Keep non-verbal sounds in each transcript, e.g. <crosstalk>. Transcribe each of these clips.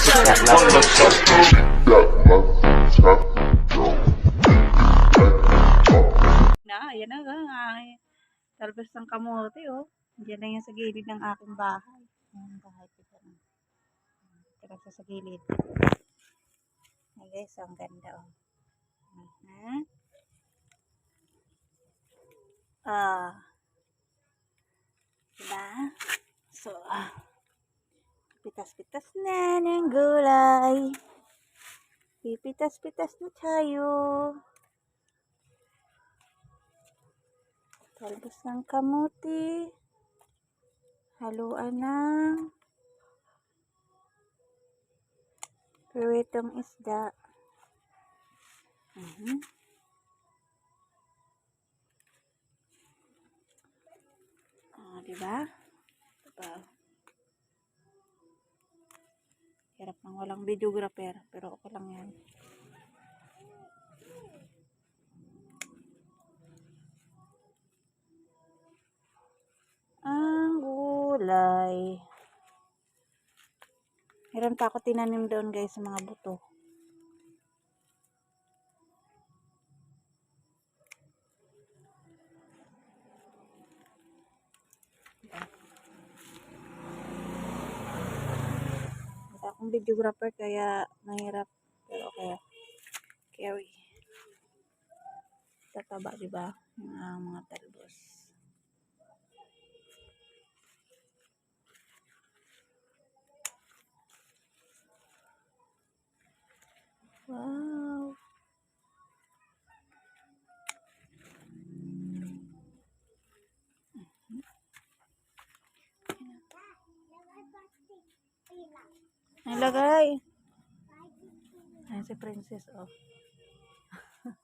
Na, ayan na nga. Ay, talbos ng kamote, oh. Diyan na yan sa gilid ng aking bahay. Ayan, bahay ko dyan. Tira siya sa gilid. Ay guys, ang ganda, oh. Mhm. Ah. Diba? So, ah. Pitas-pitas na ng gulay. Pipitas-pitas na tayo. Talbos ng kamuti. Haluan ng piritong isda. Mhm. Ah, diba? Diba? Hirap ng walang videographer, pero okay lang yan. Ang gulay. Meron pa ako tinanim doon guys sa mga buto. Akong videographer kaya mahirap. Pero kaya carry. Tataba, di ba? Yung ah, mga talbos. Nilagay. Ayan si Princess, oh. <laughs>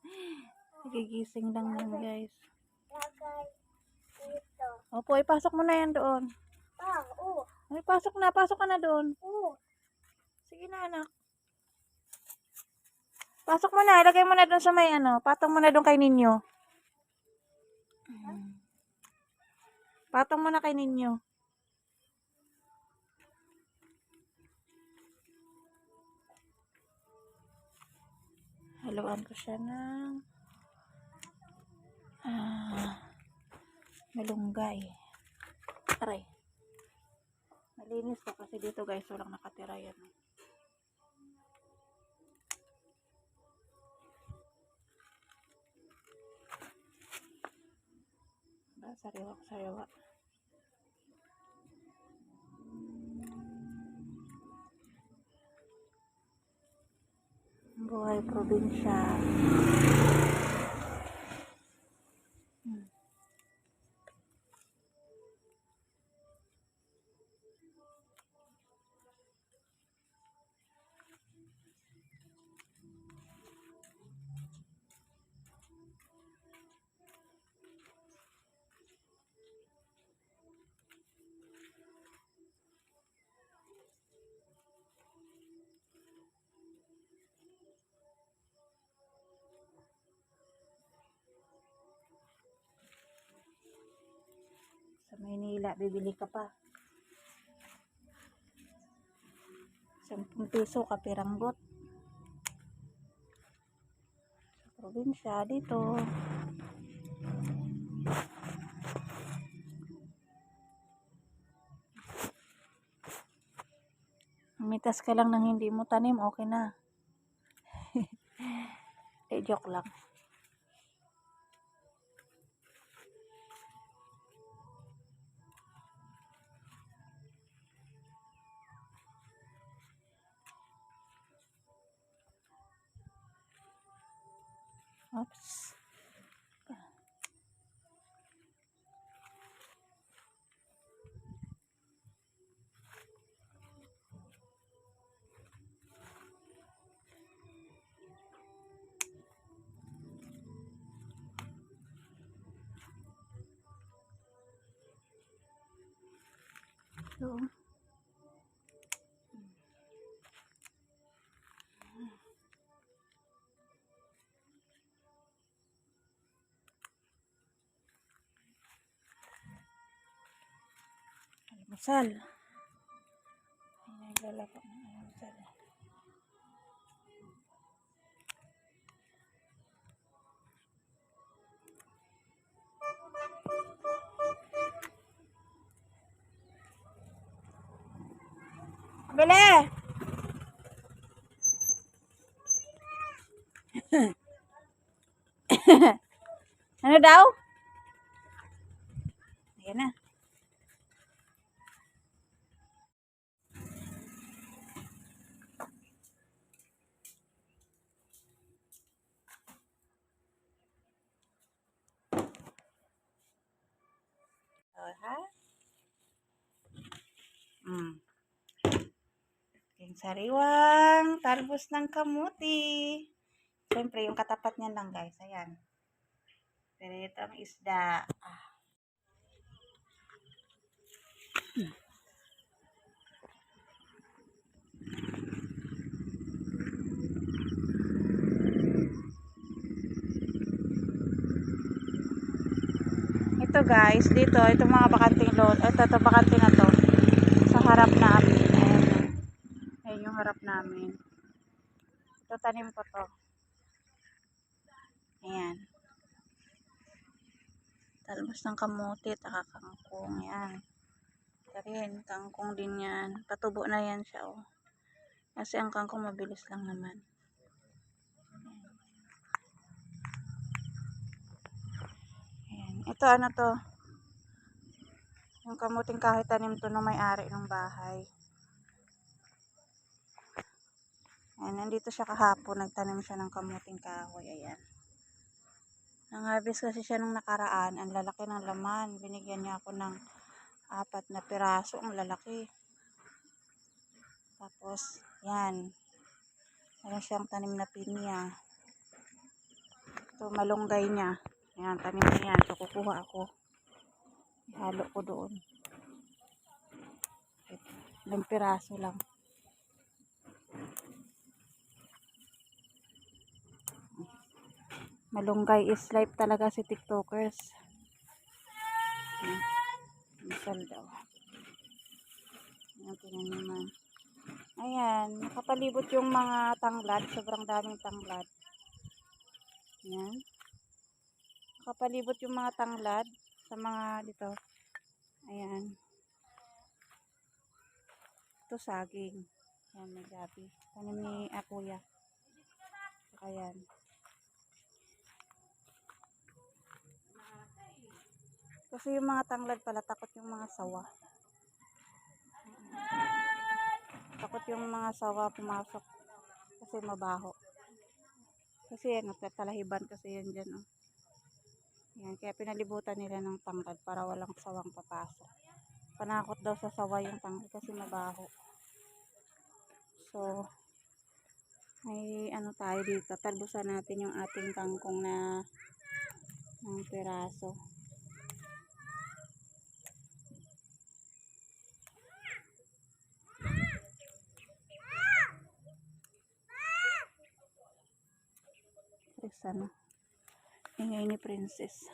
Nagigising lang yan, guys. Lagay dito. Opo, ipasok mo na yan doon. Ah, oo. Ay, pasok na, pasok ka na doon. Oo. Sige na, anak. Pasok mo na, ilagay mo na doon sa may ano, patong mo na doon kay Ninyo. Patong mo na kay Ninyo. Haluan ko siya ng ah, malunggay. Aray. Malinis to kasi dito guys, walang nakatira yan. Sariwa sariwa. Buhay probinsya. Sa Maynila, bibili ka pa. 10 piso ka piranggot. Sa probinsya, dito. Mitas ka lang ng hindi mo tanim, okay na. <laughs> eh, joke lang. Oops. So, almusal. Ay, naglalako na. Bele! <coughs> ano daw? Ayan na. Ha? Mm. Yung sariwang talbos ng kamuti. Siyempre, yung katapat niyan lang, guys. Ayan. Pero ito ang isda. Ah. Ito guys, dito, itong mga bakanting load, ito, ito bakante na to, sa harap namin, ayan, ayan yung harap namin. Ito, tanim ko to. Ayan. Talbos ng kamote, taka kangkong, yan. Ito rin, kangkong din yan. Patubo na yan siya, oh. Kasi ang kangkong mabilis lang naman. Ayan. Ito ano to? Yung kamuting kahit tanim to ng may-ari ng bahay. Ayan, nandito siya kahapon. Nagtanim siya ng kamuting kahoy. Ayan. Nang-harvest kasi siya nung nakaraan. Ang lalaki ng laman. Binigyan niya ako ng apat na piraso. Ang lalaki. Tapos, yan. Meron siyang tanim na pinya. Ito, malunggay niya. Ayan, tanim niya yan. So, kukuha ako. Ihalo ko doon. Ilang piraso lang. Malunggay is life talaga si tiktokers. Ayan. Misal daw. Ayan, tingnan naman. Ayan, nakapalibot yung mga tanglad. Sobrang daming tanglad. Ayan. Nakapalibot yung mga tanglad sa mga dito. Ayan. Ito saging. Ayan, may gabi. Tanim ni Akuya. Saka yan. Kasi yung mga tanglad pala, takot yung mga sawa. Takot yung mga sawa pumasok. Kasi mabaho. Kasi yan, talahiban kasi yan dyan. Oh. Yan, kaya pinalibutan nila ng tanglad para walang sawang papasok. Panakot daw sa sawa yung tanglad kasi mabaho. So, may ano tayo dito. Talbusan natin yung ating kangkong na ng piraso. Ano? Ingay ni Princess.